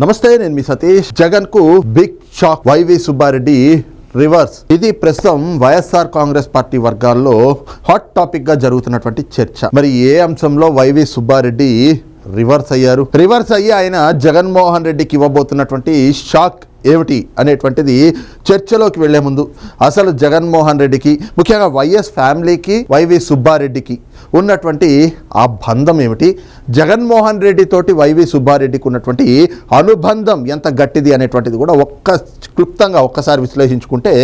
నమస్తే నేను మీ సతీష్. జగన్కు big shock. Y V Subbareddy reverse. ఇది ప్రస్తుతం వైఎస్ఆర్ కాంగ్రెస్ పార్టీ వర్గాల్లో హాట్ టాపిక్గా జరుగుతున్నటువంటి చర్చ. మరి ఏ అంశంలో వైవి సుబ్బారెడ్డి రివర్స్ అయ్యారు? రివర్స్ అయ్యి ఆయన జగన్మోహన్ రెడ్డికి ఇవ్వబోతున్నటువంటి షాక్ ఏమిటి అనేటువంటిది చర్చలోకి వెళ్ళే ముందు అసలు జగన్మోహన్ రెడ్డికి ముఖ్యంగా వైఎస్ ఫ్యామిలీకి వైవి సుబ్బారెడ్డికి ఉన్నటువంటి ఆ బంధం ఏమిటి? జగన్మోహన్ రెడ్డితోటి వైవి సుబ్బారెడ్డికి ఉన్నటువంటి అనుబంధం ఎంత గట్టిది అనేటువంటిది కూడా ఒక్క క్లుప్తంగా ఒక్కసారి విశ్లేషించుకుంటే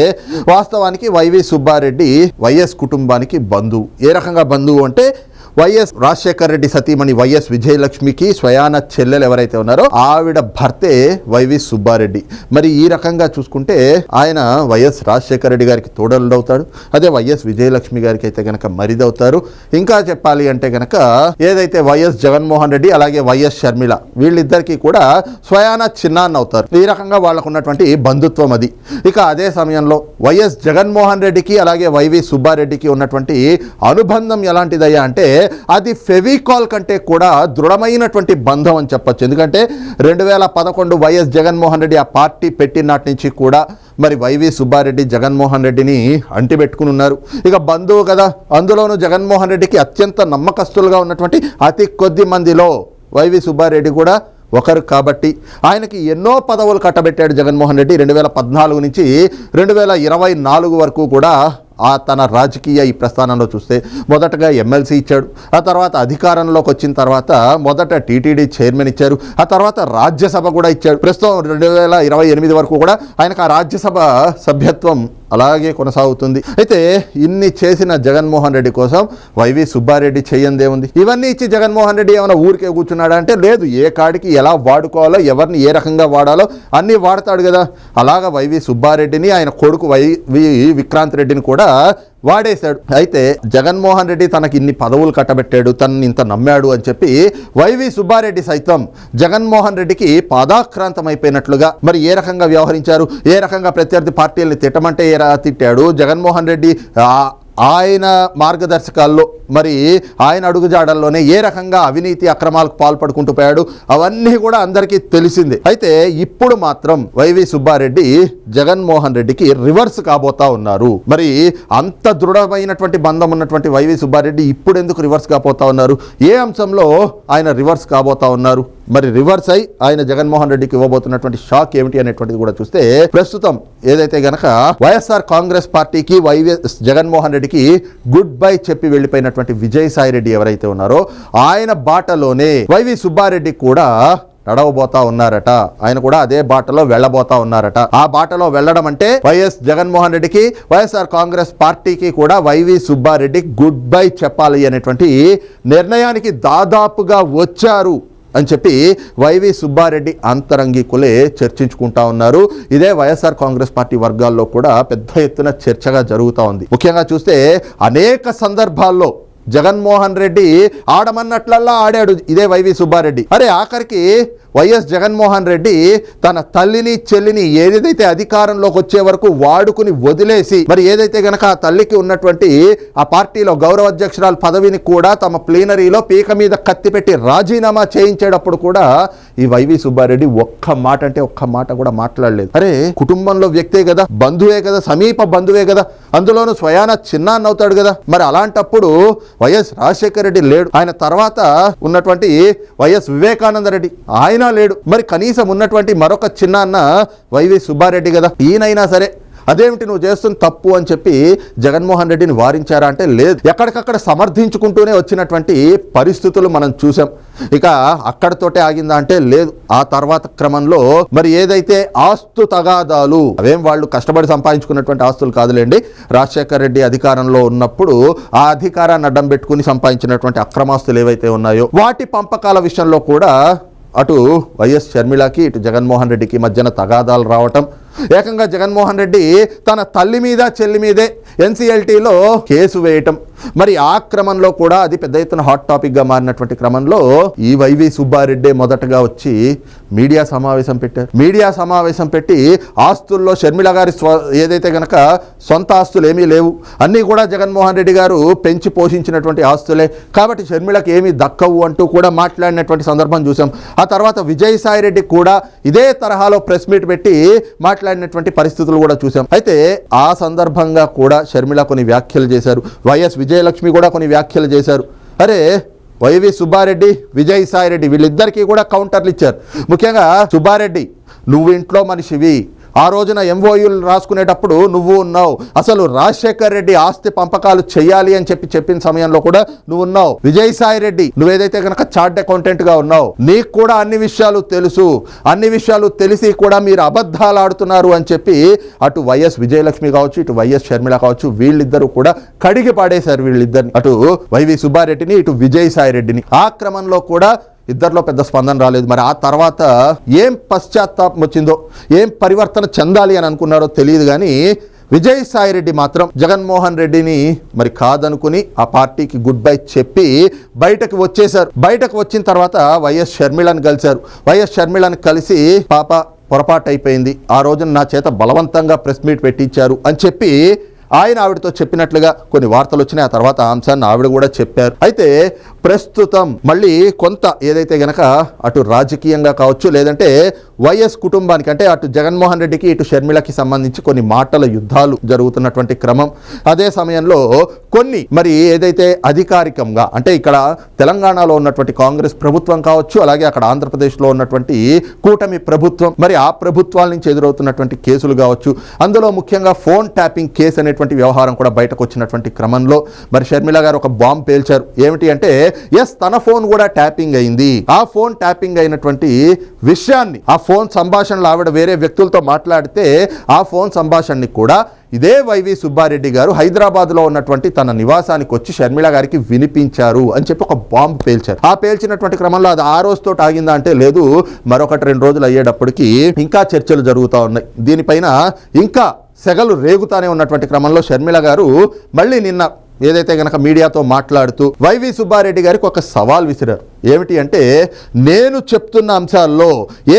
వాస్తవానికి వైవి సుబ్బారెడ్డి వైఎస్ కుటుంబానికి బంధువు. ఏ రకంగా బంధువు అంటే వైఎస్ రాజశేఖర్ రెడ్డి సతీమణి వైఎస్ విజయలక్ష్మికి స్వయాన చెల్లెలు ఎవరైతే ఉన్నారో ఆవిడ భర్తే వైవి సుబ్బారెడ్డి. మరి ఈ రకంగా చూసుకుంటే ఆయన వైఎస్ రాజశేఖర రెడ్డి గారికి తోడలుడవుతాడు అదే వైఎస్ విజయలక్ష్మి గారికి అయితే గనక మరిదవుతారు. ఇంకా చెప్పాలి అంటే గనక ఏదైతే వైఎస్ జగన్మోహన్ రెడ్డి అలాగే వైఎస్ షర్మిల వీళ్ళిద్దరికీ కూడా స్వయాన చిన్నాన్న అవుతారు ఈ రకంగా వాళ్ళకు ఉన్నటువంటి బంధుత్వం అది. ఇక అదే సమయంలో వైఎస్ జగన్మోహన్ రెడ్డికి అలాగే వైవి సుబ్బారెడ్డికి ఉన్నటువంటి అనుబంధం ఎలాంటిదయ్యా అంటే అది ఫెవికాల్ కంటే కూడా దృఢమైనటువంటి బంధం అని చెప్పొచ్చు. ఎందుకంటే రెండు వేల పదకొండు వైఎస్ జగన్మోహన్ రెడ్డి ఆ పార్టీ పెట్టినాటి నుంచి కూడా మరి వైవి సుబ్బారెడ్డి జగన్మోహన్ రెడ్డిని అంటిపెట్టుకుని ఉన్నారు ఇక బంధువు కదా అందులోనూ జగన్మోహన్ రెడ్డికి అత్యంత నమ్మకస్తులుగా ఉన్నటువంటి అతి కొద్ది మందిలో వైవి సుబ్బారెడ్డి కూడా ఒకరు కాబట్టి ఆయనకి ఎన్నో పదవులు కట్టబెట్టాడు జగన్మోహన్ రెడ్డి రెండు వేల పద్నాలుగు నుంచి రెండు వేల ఇరవై నాలుగు వరకు కూడా ఆ తన రాజకీయ ఈ ప్రస్థానంలో చూస్తే మొదటగా ఎమ్మెల్సీ ఇచ్చాడు. ఆ తర్వాత అధికారంలోకి వచ్చిన తర్వాత మొదట టీటీడీ చైర్మన్ ఇచ్చారు. ఆ తర్వాత రాజ్యసభ కూడా ఇచ్చాడు. ప్రస్తుతం రెండు వేల ఇరవై ఎనిమిది వరకు కూడా ఆయనకు ఆ రాజ్యసభ సభ్యత్వం అలాగే కొనసాగుతుంది. అయితే ఇన్ని చేసిన జగన్మోహన్ రెడ్డి కోసం వైవి సుబ్బారెడ్డి చెయ్యందేముంది ఇవన్నీ ఇచ్చి జగన్మోహన్ రెడ్డి ఏమైనా ఊరికే కూర్చున్నాడా అంటే లేదు ఏ కాడికి ఎలా వాడుకోవాలో ఎవరిని ఏ రకంగా వాడాలో అన్నీ వాడతాడు కదా. అలాగా వైవి సుబ్బారెడ్డిని ఆయన కొడుకు వైవి విక్రాంత్ రెడ్డిని కూడా వాడేశాడు. అయితే జగన్మోహన్ రెడ్డి తనకి ఇన్ని పదవులు కట్టబెట్టాడు తనని ఇంత నమ్మాడు అని చెప్పి వైవి సుబ్బారెడ్డి సైతం జగన్మోహన్ రెడ్డికి పాదాక్రాంతమైపోయినట్లుగా మరి ఏ రకంగా వ్యవహరించారు? ఏ రకంగా ప్రత్యర్థి పార్టీలని తిట్టమంటే ఏ తిట్టాడు? జగన్మోహన్ రెడ్డి ఆయన మార్గదర్శకాల్లో మరి ఆయన అడుగుజాడల్లోనే ఏ రకంగా అవినీతి అక్రమాలకు పాల్పడుకుంటూ పోయాడు అవన్నీ కూడా అందరికీ తెలిసింది. అయితే ఇప్పుడు మాత్రం వైవి సుబ్బారెడ్డి జగన్మోహన్ రెడ్డికి రివర్స్ కాబోతా ఉన్నారు. మరి అంత దృఢమైనటువంటి బంధం ఉన్నటువంటి వైవి సుబ్బారెడ్డి ఇప్పుడు ఎందుకు రివర్స్ కాబోతా ఉన్నారు? ఏ అంశంలో ఆయన రివర్స్ కాబోతా ఉన్నారు? మరి రివర్స్ అయి ఆయన జగన్మోహన్ రెడ్డికి ఇవ్వబోతున్నటువంటి షాక్ ఏమిటి అనేటువంటిది కూడా చూస్తే ప్రస్తుతం ఏదైతే గనక వైఎస్ఆర్ కాంగ్రెస్ పార్టీకి వైవి జగన్మోహన్ రెడ్డి రెడ్డికి గుడ్ బై చెప్పి వెళ్ళిపోయినటువంటి విజయసాయి రెడ్డి ఎవరైతే ఉన్నారో ఆయన బాటలోనే వైవి సుబ్బారెడ్డి కూడా నడవబోతా ఉన్నారట. ఆయన కూడా అదే బాటలో వెళ్ళబోతా ఉన్నారట. ఆ బాటలో వెళ్ళడం అంటే వైఎస్ జగన్మోహన్ రెడ్డికి వైఎస్ఆర్ కాంగ్రెస్ పార్టీకి కూడా వైవి సుబ్బారెడ్డి గుడ్ బై చెప్పాలి అనేటువంటి నిర్ణయానికి దాదాపుగా వచ్చారు. అని చెప్పి వైవి సుబ్బారెడ్డి అంతరంగికులే చర్చించుకుంటా ఉన్నారు. ఇదే వైఎస్ఆర్ కాంగ్రెస్ పార్టీ వర్గాల్లో కూడా పెద్ద ఎత్తున చర్చగా జరుగుతూ ఉంది. ముఖ్యంగా చూస్తే అనేక సందర్భాల్లో జగన్మోహన్ రెడ్డి ఆడమన్నట్లల్లా ఆడాడు ఇదే వైవి సుబ్బారెడ్డి. అరే ఆఖరికి వైఎస్ జగన్మోహన్ రెడ్డి తన తల్లిని చెల్లిని ఏదైతే అధికారంలోకి వచ్చే వరకు వాడుకుని వదిలేసి మరి ఏదైతే గనక ఆ తల్లికి ఉన్నటువంటి ఆ పార్టీలో గౌరవ అధ్యక్షురాలు పదవిని కూడా తమ ప్లీనరీలో పీక మీద కత్తిపెట్టి రాజీనామా చేయించేటప్పుడు కూడా ఈ వైవి సుబ్బారెడ్డి ఒక్క మాట అంటే ఒక్క మాట కూడా మాట్లాడలేదు. అరే కుటుంబంలో వ్యక్తే కదా బంధువే కదా సమీప బంధువే కదా అందులోనూ స్వయాన చిన్నాన్న అవుతాడు కదా. మరి అలాంటప్పుడు వైఎస్ రాజశేఖర రెడ్డి లేడు. ఆయన తర్వాత ఉన్నటువంటి వైఎస్ వివేకానంద రెడ్డి ఆయన లేడు. మరి కనీసం ఉన్నటువంటి మరొక చిన్నాన్న వైవి సుబ్బారెడ్డి కదా? ఈయనైనా సరే. అదేమిటి నువ్వు చేస్తున్న తప్పు అని చెప్పి జగన్మోహన్ రెడ్డిని వారించారా అంటే లేదు. ఎక్కడికక్కడ సమర్థించుకుంటూనే వచ్చినటువంటి పరిస్థితులు మనం చూసాం ఇక అక్కడతోటే ఆగిందా అంటే లేదు. ఆ తర్వాత క్రమంలో మరి ఏదైతే ఆస్తు తగాదాలు అవేం వాళ్ళు కష్టపడి సంపాదించుకున్నటువంటి ఆస్తులు కాదులేండి. రాజశేఖర రెడ్డి అధికారంలో ఉన్నప్పుడు ఆ అధికారాన్ని అడ్డం పెట్టుకుని సంపాదించినటువంటి అక్రమాస్తులు ఏవైతే ఉన్నాయో వాటి పంపకాల విషయంలో కూడా అటు వైఎస్ షర్మిళకి ఇటు జగన్మోహన్ రెడ్డికి మధ్యన తగాదాలు రావటం. ఏకంగా జగన్మోహన్ రెడ్డి తన తల్లి మీద చెల్లి మీదే ఎన్సీఎల్టీలో కేసు వేయటం. మరి ఆ క్రమంలో కూడా అది పెద్ద ఎత్తున హాట్ టాపిక్గా మారినటువంటి క్రమంలో ఈ వైవి సుబ్బారెడ్డే మొదటగా వచ్చి మీడియా సమావేశం పెట్టారు. మీడియా సమావేశం పెట్టి ఆస్తుల్లో షర్మిల గారి స్వ ఏదైతే గనక సొంత ఆస్తులు ఏమీ లేవు అన్నీ కూడా జగన్మోహన్ రెడ్డి గారు పెంచి పోషించినటువంటి ఆస్తులే. కాబట్టి షర్మిలకు ఏమీ దక్కవు అంటూ కూడా మాట్లాడినటువంటి సందర్భం చూసాం. ఆ తర్వాత విజయసాయి రెడ్డి కూడా ఇదే తరహాలో ప్రెస్ మీట్ పెట్టి మాట్లాడినటువంటి పరిస్థితులు కూడా చూసాం. అయితే ఆ సందర్భంగా కూడా షర్మిల కొన్ని వ్యాఖ్యలు చేశారు. వైఎస్ విజయలక్ష్మి కూడా కొన్ని వ్యాఖ్యలు చేశారు. అరే వైవి సుబ్బారెడ్డి విజయసాయిరెడ్డి వీళ్ళిద్దరికీ కూడా కౌంటర్లు ఇచ్చారు. ముఖ్యంగా సుబ్బారెడ్డి నువ్వు ఇంట్లో మనిషివి ఆ రోజున ఎంఓయూలు రాసుకునేటప్పుడు నువ్వు ఉన్నావు. అసలు రాజశేఖర్ రెడ్డి ఆస్తి పంపకాలు చేయాలి అని చెప్పి చెప్పిన సమయంలో కూడా నువ్వు ఉన్నావు. విజయసాయి రెడ్డి నువ్వేదైతే కనుక చార్ట్ అకౌంటెంట్గా ఉన్నావు నీకు కూడా అన్ని విషయాలు తెలుసు. అన్ని విషయాలు తెలిసి కూడా మీరు అబద్ధాలు ఆడుతున్నారు అని చెప్పి అటు వైఎస్ విజయలక్ష్మి కావచ్చు ఇటు వైఎస్ షర్మిల కావచ్చు వీళ్ళిద్దరూ కూడా కడిగి పాడేశారు వీళ్ళిద్దరిని. అటు వైవి సుబ్బారెడ్డిని ఇటు విజయసాయి రెడ్డిని. ఆ క్రమంలో కూడా ఇద్దరిలో పెద్ద స్పందన రాలేదు. మరి ఆ తర్వాత ఏం పశ్చాత్తాపం వచ్చిందో ఏం పరివర్తన చెందాలి అని అనుకున్నారో తెలియదు కానీ విజయసాయి రెడ్డి మాత్రం జగన్మోహన్ రెడ్డిని మరి కాదనుకుని ఆ పార్టీకి గుడ్ బై చెప్పి బయటకు వచ్చేశారు. బయటకు వచ్చిన తర్వాత వైఎస్ షర్మిళని కలిశారు. వైఎస్ షర్మిళని కలిసి పాప పొరపాటు అయిపోయింది ఆ రోజున నా చేత బలవంతంగా ప్రెస్ మీట్ పెట్టించారు అని చెప్పి ఆయన ఆవిడతో చెప్పినట్లుగా కొన్ని వార్తలు వచ్చినాయి. ఆ తర్వాత అంశాన్ని ఆవిడ కూడా చెప్పారు. అయితే ప్రస్తుతం మళ్ళీ కొంత ఏదైతే గనక అటు రాజకీయంగా కావచ్చు లేదంటే వైఎస్ కుటుంబానికి అంటే అటు జగన్మోహన్ రెడ్డికి ఇటు షర్మిలకి సంబంధించి కొన్ని మాటల యుద్ధాలు జరుగుతున్నటువంటి క్రమం. అదే సమయంలో కొన్ని మరి ఏదైతే అధికారికంగా అంటే ఇక్కడ తెలంగాణలో ఉన్నటువంటి కాంగ్రెస్ ప్రభుత్వం కావచ్చు అలాగే అక్కడ ఆంధ్రప్రదేశ్లో ఉన్నటువంటి కూటమి ప్రభుత్వం మరి ఆ ప్రభుత్వాల నుంచి ఎదురవుతున్నటువంటి కేసులు కావచ్చు అందులో ముఖ్యంగా ఫోన్ ట్యాపింగ్ కేసు అనేటువంటి వ్యవహారం కూడా బయటకు వచ్చినటువంటి క్రమంలో మరి షర్మిల గారు ఒక బాంబ్ పేల్చారు. ఏమిటి అంటే ఎస్ తన ఫోన్ కూడా ట్యాపింగ్ అయింది. ఆ ఫోన్ ట్యాపింగ్ అయినటువంటి విషయాన్ని ఆ ఫోన్ సంభాషణలు ఆవిడ వేరే వ్యక్తులతో మాట్లాడితే ఆ ఫోన్ సంభాషణని కూడా ఇదే వైవి సుబ్బారెడ్డి గారు హైదరాబాద్లో ఉన్నటువంటి తన నివాసానికి వచ్చి షర్మిళ గారికి వినిపించారు అని చెప్పి ఒక బాంబు పేల్చారు. ఆ పేల్చినటువంటి క్రమంలో అది ఆ రోజుతో ఆగిందా అంటే లేదు. మరొకటి రెండు రోజులు అయ్యేటప్పటికి ఇంకా చర్చలు జరుగుతూ ఉన్నాయి. దీనిపైన ఇంకా సెగలు రేగుతానే ఉన్నటువంటి క్రమంలో షర్మిల గారు మళ్ళీ నిన్న ఏదైతే గనక మీడియాతో మాట్లాడుతూ వైవి సుబ్బారెడ్డి గారికి ఒక సవాల్ విసిరారు. ఏమిటి అంటే నేను చెప్తున్న అంశాల్లో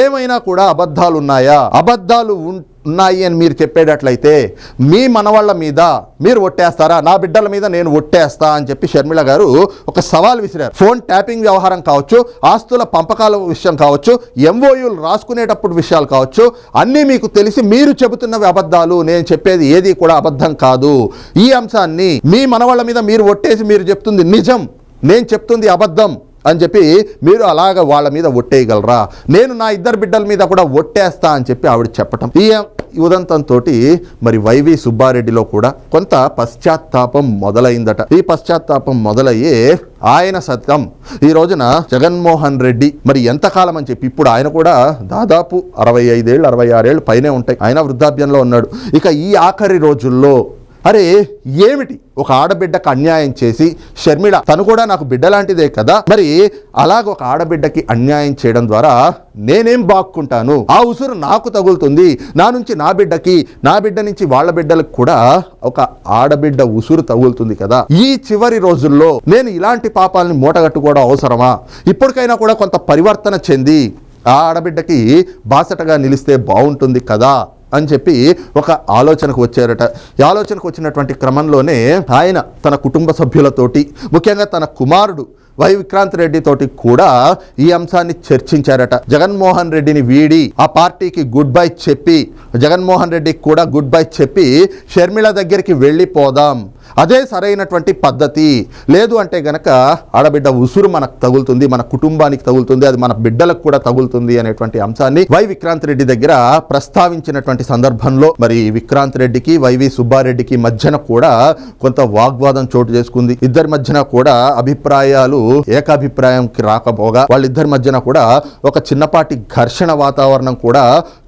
ఏమైనా కూడా అబద్ధాలు ఉన్నాయా అబద్ధాలు ఉంటే ఉన్నాయి అని మీరు చెప్పేటట్లయితే మీ మనవాళ్ళ మీద మీరు ఒట్టేస్తారా? నా బిడ్డల మీద నేను ఒట్టేస్తా అని చెప్పి షర్మిళ గారు ఒక సవాల్ విసిరారు. ఫోన్ ట్యాపింగ్ వ్యవహారం కావచ్చు ఆస్తుల పంపకాల విషయం కావచ్చు ఎంఓయూలు రాసుకునేటప్పుడు విషయాలు కావచ్చు అన్నీ మీకు తెలిసి మీరు చెబుతున్నవి అబద్ధాలు నేను చెప్పేది ఏది కూడా అబద్ధం కాదు. ఈ అంశాన్ని మీ మనవాళ్ళ మీద మీరు ఒట్టేసి మీరు చెప్తుంది నిజం. నేను చెప్తుంది అబద్ధం. అని చెప్పి మీరు అలాగ వాళ్ళ మీద ఒట్టేయగలరా? నేను నా ఇద్దరు బిడ్డల మీద కూడా ఒట్టేస్తా అని చెప్పి ఆవిడ చెప్పటం. ఈ ఉదంతంతో మరి వైవి సుబ్బారెడ్డిలో కూడా కొంత పశ్చాత్తాపం మొదలైందట. ఈ పశ్చాత్తాపం మొదలయ్యే ఆయన సత్యం ఈ రోజున జగన్మోహన్ రెడ్డి మరి ఎంతకాలం అని చెప్పి ఇప్పుడు ఆయన కూడా దాదాపు అరవై ఐదేళ్ళు అరవై ఆరేళ్ళు పైనే ఉంటాయి. ఆయన వృద్ధాప్యంలో ఉన్నాడు. ఇక ఈ ఆఖరి రోజుల్లో అరే ఏమిటి? ఒక ఆడబిడ్డకు అన్యాయం చేసి షర్మిళ తను కూడా నాకు బిడ్డ లాంటిదే కదా? మరి అలాగ ఒక ఆడబిడ్డకి అన్యాయం చేయడం ద్వారా నేనేం బాక్కుంటాను? ఆ ఉసురు నాకు తగులుతుంది. నా నుంచి నా బిడ్డకి నా బిడ్డ నుంచి వాళ్ళ బిడ్డలకు కూడా ఒక ఆడబిడ్డ ఉసురు తగులుతుంది కదా? ఈ చివరి రోజుల్లో నేను ఇలాంటి పాపాలని మూటగట్టుకోవడం అవసరమా? ఇప్పటికైనా కూడా కొంత పరివర్తన చెంది ఆ ఆడబిడ్డకి బాసటగా నిలిస్తే బాగుంటుంది కదా? అని చెప్పి ఒక ఆలోచనకు వచ్చారట. ఈ ఆలోచనకు వచ్చినటువంటి క్రమంలోనే ఆయన తన కుటుంబ సభ్యులతోటి ముఖ్యంగా తన కుమారుడు వై విక్రాంత్ రెడ్డి తోటి కూడా ఈ అంశాన్ని చర్చించారట. జగన్మోహన్ రెడ్డిని వీడి ఆ పార్టీకి గుడ్ బై చెప్పి జగన్మోహన్ రెడ్డికి కూడా గుడ్ బై చెప్పి షర్మిల దగ్గరికి వెళ్ళిపోదాం. అదే సరైనటువంటి పద్ధతి. లేదు అంటే గనక ఆడబిడ్డ ఉసురు మనకు తగులుతుంది మన కుటుంబానికి తగులుతుంది అది మన బిడ్డలకు కూడా తగులుతుంది అనేటువంటి అంశాన్ని వై విక్రాంత్ రెడ్డి దగ్గర ప్రస్తావించినటువంటి సందర్భంలో మరి విక్రాంత్ రెడ్డికి వైవి సుబ్బారెడ్డికి మధ్యన కూడా కొంత వాగ్వాదం చోటు చేసుకుంది. ఇద్దరి మధ్యన కూడా అభిప్రాయాలు ఏకాభిప్రాయంకి రాకపోగా వాళ్ళిద్దరి మధ్యన కూడా ఒక చిన్నపాటి ఘర్షణ వాతావరణం కూడా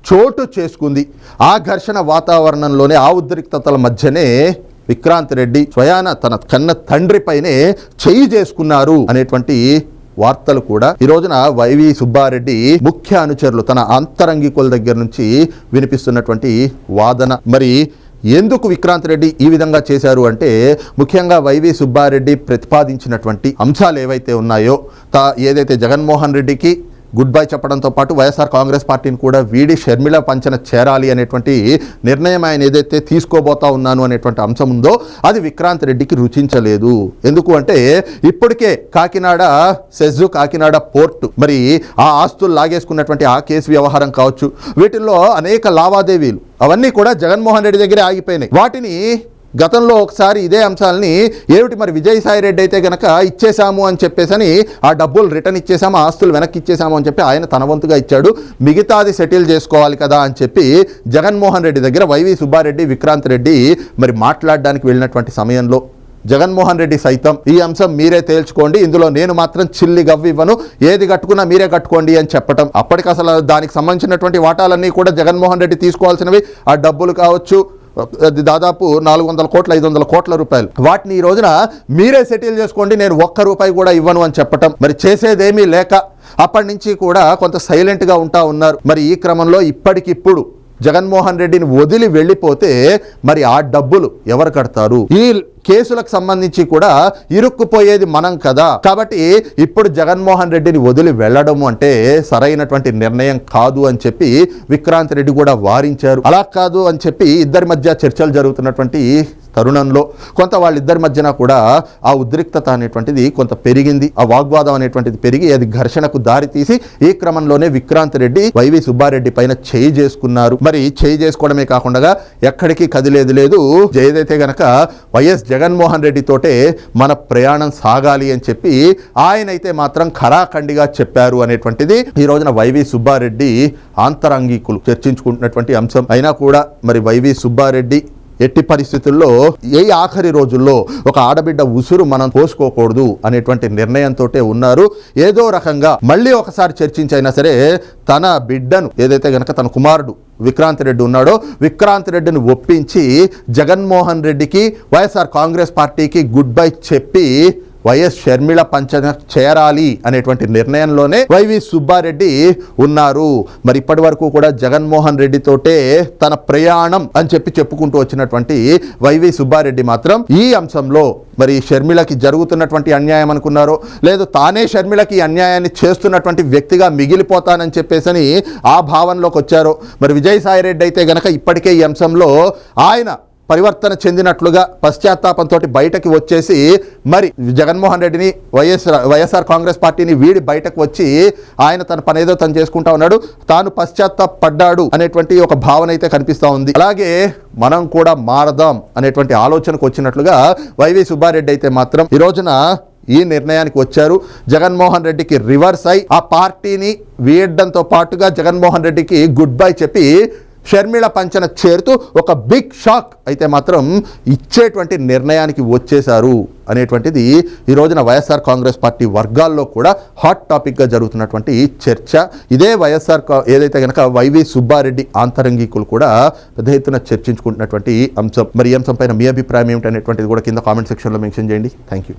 చోటు చేసుకుంది. ఆ ఘర్షణ వాతావరణంలోనే ఆ ఉద్రిక్తతల మధ్యనే విక్రాంత్ రెడ్డి స్వయాన తన కన్న తండ్రిపైనే చేయి చేసుకున్నారు అనేటువంటి వార్తలు కూడా ఈ రోజున వైవి సుబ్బారెడ్డి ముఖ్య అనుచరులు తన అంతరంగికుల దగ్గర నుంచి వినిపిస్తున్నటువంటి వాదన. మరి ఎందుకు విక్రాంత్ రెడ్డి ఈ విధంగా చేశారు అంటే ముఖ్యంగా వైవి సుబ్బారెడ్డి ప్రతిపాదించినటువంటి అంశాలు ఏవైతే ఉన్నాయో తా ఏదైతే జగన్మోహన్ రెడ్డికి గుడ్ బై చెప్పడంతో పాటు వైఎస్ఆర్ కాంగ్రెస్ పార్టీని కూడా వీడి షర్మిల పంచన చేరాలి అనేటువంటి నిర్ణయం ఆయన ఏదైతే తీసుకోబోతా ఉన్నాను అనేటువంటి అంశం ఉందో అది విక్రాంత్ రెడ్డికి రుచించలేదు. ఎందుకు అంటే ఇప్పటికే కాకినాడ సెజ్జు కాకినాడ పోర్టు మరి ఆ ఆస్తులు లాగేసుకున్నటువంటి ఆ కేసు వ్యవహారం కావచ్చు. వీటిల్లో అనేక లావాదేవీలు అవన్నీ కూడా జగన్మోహన్ రెడ్డి దగ్గరే ఆగిపోయినాయి. వాటిని గతంలో ఒకసారి ఇదే అంశాలని ఏమిటి మరి విజయసాయి రెడ్డి అయితే గనక ఇచ్చేశాము అని చెప్పేసని ఆ డబ్బులు రిటర్న్ ఇచ్చేసాము ఆస్తులు వెనక్కి ఇచ్చేసాము అని చెప్పి ఆయన తన వంతుగా ఇచ్చాడు. మిగతాది సెటిల్ చేసుకోవాలి కదా అని చెప్పి జగన్మోహన్ రెడ్డి దగ్గర వైవి సుబ్బారెడ్డి విక్రాంత్ రెడ్డి మరి మాట్లాడడానికి వెళ్ళినటువంటి సమయంలో జగన్మోహన్ రెడ్డి సైతం ఈ అంశం మీరే తేల్చుకోండి. ఇందులో నేను మాత్రం చిల్లి గవ్వి ఇవ్వను. ఏది కట్టుకున్నా మీరే కట్టుకోండి అని చెప్పటం. అప్పటికి అసలు దానికి సంబంధించినటువంటి వాటాలన్నీ కూడా జగన్మోహన్ రెడ్డి తీసుకోవాల్సినవి. ఆ డబ్బులు కావచ్చు దాదాపు నాలుగు వందల కోట్ల ఐదు వందల కోట్ల రూపాయలు. వాటిని ఈ రోజున మీరే సెటిల్ చేసుకోండి నేను ఒక్క రూపాయి కూడా ఇవ్వను అని చెప్పటం. మరి చేసేదేమీ లేక అప్పటి నుంచి కూడా కొంత సైలెంట్గా ఉంటా ఉన్నారు. మరి ఈ క్రమంలో ఇప్పటికిప్పుడు జగన్మోహన్ రెడ్డిని వదిలి వెళ్ళిపోతే మరి ఆ డబ్బులు ఎవరు కడతారు? ఈ కేసులకు సంబంధించి కూడా ఇరుక్కుపోయేది మనం కదా. కాబట్టి ఇప్పుడు జగన్మోహన్ రెడ్డిని వదిలి వెళ్ళడం అంటే సరైనటువంటి నిర్ణయం కాదు అని చెప్పి విక్రాంత్ రెడ్డి కూడా వారించారు. అలా కాదు అని చెప్పి ఇద్దరి మధ్య చర్చలు జరుగుతున్నటువంటి తరుణంలో కొంత వాళ్ళిద్దరి మధ్యన కూడా ఆ ఉద్రిక్తత అనేటువంటిది కొంత పెరిగింది. ఆ వాగ్వాదం అనేటువంటిది పెరిగి అది ఘర్షణకు దారితీసి ఈ క్రమంలోనే విక్రాంత్ రెడ్డి వైవి సుబ్బారెడ్డి పైన చేయి చేసుకున్నారు. మరి చేయి చేసుకోవడమే కాకుండా ఎక్కడికి కదిలేదు లేదు. ఏదైతే గనక వైఎస్ జగన్మోహన్ రెడ్డి తోటే మన ప్రయాణం సాగాలి అని చెప్పి ఆయన అయితే మాత్రం ఖరాఖండిగా చెప్పారు అనేటువంటిది ఈ రోజున వైవి సుబ్బారెడ్డి ఆంతరంగికులు చర్చించుకుంటున్నటువంటి అంశం. అయినా కూడా మరి వైవి సుబ్బారెడ్డి ఎట్టి పరిస్థితుల్లో ఏ ఆఖరి రోజుల్లో ఒక ఆడబిడ్డ ఉసురు మనం పోసుకోకూడదు అనేటువంటి నిర్ణయంతో ఉన్నారు. ఏదో రకంగా మళ్ళీ ఒకసారి చర్చించైనా సరే తన బిడ్డను ఏదైతే గనక తన కుమారుడు విక్రాంత్ రెడ్డి ఉన్నాడో విక్రాంత్ రెడ్డిని ఒప్పించి జగన్మోహన్ రెడ్డికి వైఎస్ఆర్ కాంగ్రెస్ పార్టీకి గుడ్ బై చెప్పి వైఎస్ షర్మిళ పంచన చేరాలి అనేటువంటి నిర్ణయంలోనే వైవి సుబ్బారెడ్డి ఉన్నారు. మరి ఇప్పటి వరకు కూడా జగన్మోహన్ రెడ్డితోటే తన ప్రయాణం అని చెప్పి చెప్పుకుంటూ వచ్చినటువంటి వైవి సుబ్బారెడ్డి మాత్రం ఈ అంశంలో మరి షర్మిలకి జరుగుతున్నటువంటి అన్యాయం అనుకున్నారో లేదు తానే షర్మిలకి ఈ అన్యాయాన్ని చేస్తున్నటువంటి వ్యక్తిగా మిగిలిపోతానని చెప్పేసని ఆ భావనలోకి వచ్చారో మరి విజయసాయి రెడ్డి అయితే గనక ఇప్పటికే ఈ అంశంలో ఆయన పరివర్తన చెందినట్లుగా పశ్చాత్తాపంతో బయటకి వచ్చేసి మరి జగన్మోహన్ రెడ్డిని వైఎస్ వైఎస్ఆర్ కాంగ్రెస్ పార్టీని వీడి బయటకు వచ్చి ఆయన తన పనేదో తను చేసుకుంటా ఉన్నాడు. తాను పశ్చాత్తాపడ్డాడు అనేటువంటి ఒక భావన అయితే కనిపిస్తూ ఉంది. అలాగే మనం కూడా మారదాం అనేటువంటి ఆలోచనకు వచ్చినట్లుగా వైవి సుబ్బారెడ్డి అయితే మాత్రం ఈ రోజున ఈ నిర్ణయానికి వచ్చారు. జగన్మోహన్ రెడ్డికి రివర్స్ అయి ఆ పార్టీని వీడడంతో పాటుగా జగన్మోహన్ రెడ్డికి గుడ్ బై చెప్పి షర్మిళ పంచన చేరుతూ ఒక బిగ్ షాక్ అయితే మాత్రం ఇచ్చేటువంటి నిర్ణయానికి వచ్చేశారు అనేటువంటిది ఈ రోజున వైఎస్ఆర్ కాంగ్రెస్ పార్టీ వర్గాల్లో కూడా హాట్ టాపిక్గా జరుగుతున్నటువంటి చర్చ. ఇదే వైఎస్ఆర్ కా- ఏదైతే కనుక వైవి సుబ్బారెడ్డి ఆంతరంగికులు కూడా పెద్ద ఎత్తున చర్చించుకుంటున్నటువంటి అంశం. మరి ఈ అంశం పైన మీ అభిప్రాయం ఏమిటనేటువంటిది కూడా కింద కామెంట్ సెక్షన్లో మెన్షన్ చేయండి. Thank you